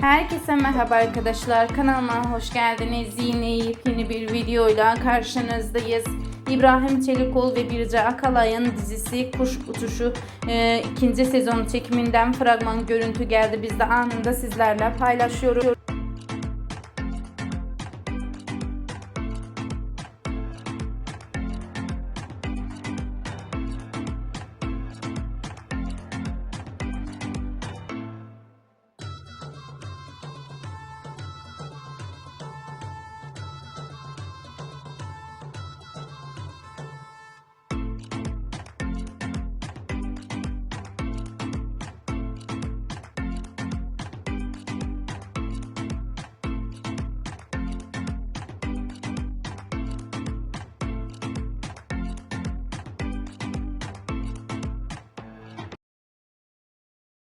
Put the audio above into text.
Herkese merhaba arkadaşlar. Kanalıma hoş geldiniz. Yine yepyeni bir videoyla karşınızdayız. İbrahim Çelikol ve Birce Akalay'ın dizisi Kuş Uçuşu e, ikinci sezon çekiminden fragman görüntü geldi. Biz de anında sizlerle paylaşıyoruz.